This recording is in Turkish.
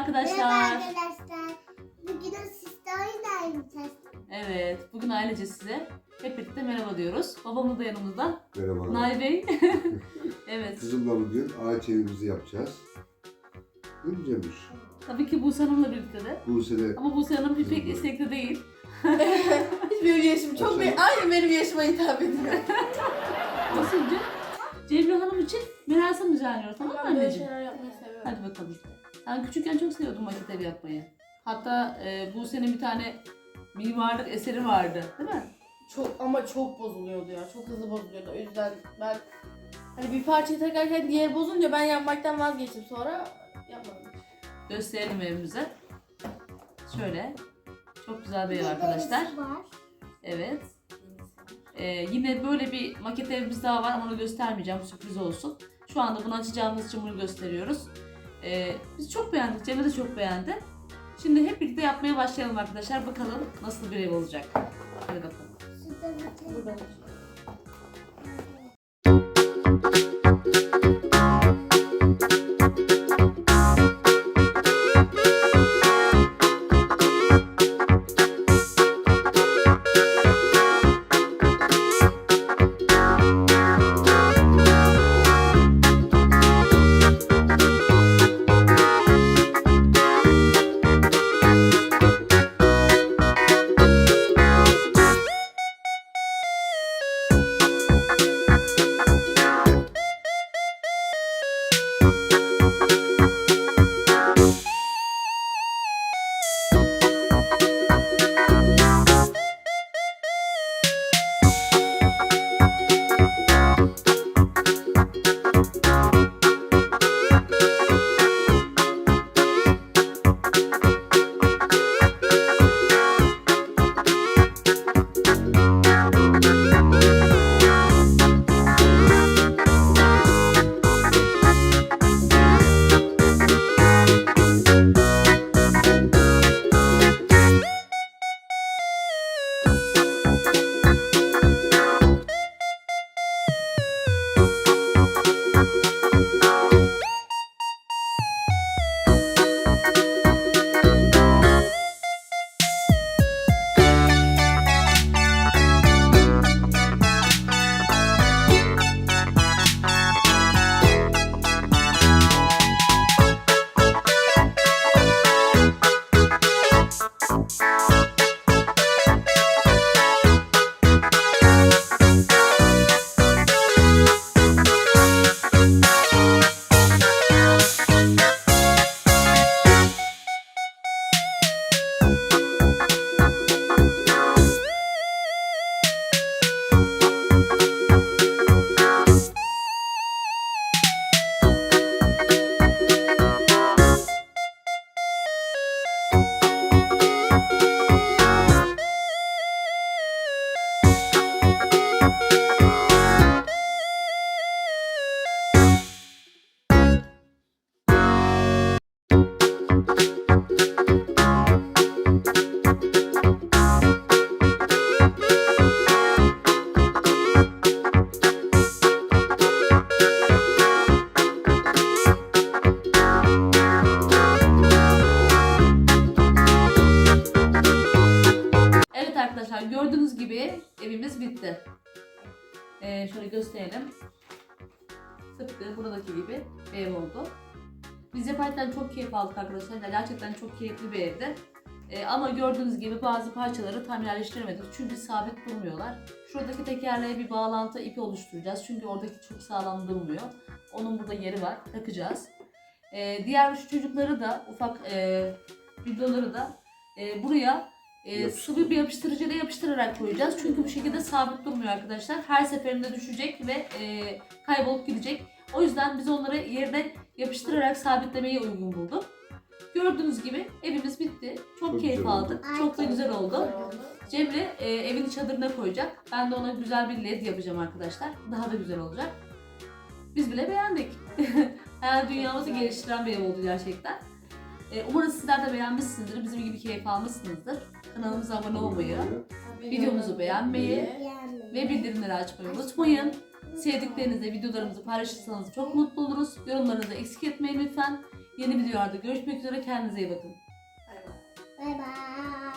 arkadaşlar. Merhaba arkadaşlar. Bugün sizde oyun oynayacağız. Evet, bugün ailece size hep birlikte merhaba diyoruz. Babamız da yanımızda. Merhaba. Nay Bey. evet, Kızımla bugün ağaç evimizi yapacağız. Değil mi Cemil? tabii ki Buse Hanım'la birlikte de. Bu sene Ama Buse Hanım pek Kızım. istekli değil. Hiç benim yaşım çok be aynı benim yaşıma hitap ediyor. Nasıldı? Cemre Hanım için merasim düzenliyoruz tamam mı Ben böyle anneciğim? şeyler yapmayı seviyorum. Hadi bakalım. Ben küçükken çok seviyordum vakit evi yapmayı. Hatta e, Buse'nin bir tane mimarlık eseri vardı değil mi? Çok ama çok bozuluyordu ya. Çok hızlı bozuluyordu. O yüzden ben hani bir parçayı takarken diğer bozunca ben yapmaktan vazgeçtim. Sonra yapmadım. Gösterelim evimize. Şöyle. Çok güzel bir ev arkadaşlar. Var. Evet. Ee, yine böyle bir maket evimiz daha var ama onu göstermeyeceğim. Sürpriz olsun. Şu anda bunu açacağımız için bunu gösteriyoruz. Ee, biz çok beğendik. Cemre de çok beğendi. Şimdi hep birlikte yapmaya başlayalım arkadaşlar. Bakalım nasıl bir ev olacak. Hadi bakalım. Şurada evimiz bitti. Ee, şöyle gösterelim. Tıpkı buradaki gibi bir ev oldu. Biz yaparken çok keyif aldık arkadaşlar. Gerçekten çok keyifli bir evdi. Ee, ama gördüğünüz gibi bazı parçaları tam yerleştiremedik. Çünkü sabit durmuyorlar. Şuradaki tekerleğe bir bağlantı ipi oluşturacağız. Çünkü oradaki çok sağlam durmuyor. Onun burada yeri var. Takacağız. Ee, diğer şu çocukları da ufak e, videoları da e, buraya e, sıvı bir yapıştırıcıyla yapıştırarak koyacağız. Çünkü bu şekilde sabit durmuyor arkadaşlar. Her seferinde düşecek ve e, kaybolup gidecek. O yüzden biz onları yerine yapıştırarak sabitlemeyi uygun bulduk. Gördüğünüz gibi evimiz bitti. Çok, Çok keyif güzel oldu. aldık. Çok da güzel oldu. Cemre e, evini çadırına koyacak. Ben de ona güzel bir led yapacağım arkadaşlar. Daha da güzel olacak. Biz bile beğendik. Hayal dünyamızı geliştiren bir ev oldu gerçekten. E, umarım sizler de beğenmişsinizdir. Bizim gibi keyif almışsınızdır. Kanalımıza abone olmayı, videomuzu beğenmeyi ve bildirimleri açmayı unutmayın. Sevdiklerinizle videolarımızı paylaşırsanız çok mutlu oluruz. Yorumlarınızı eksik etmeyin lütfen. Yeni videolarda görüşmek üzere. Kendinize iyi bakın. Bay bay.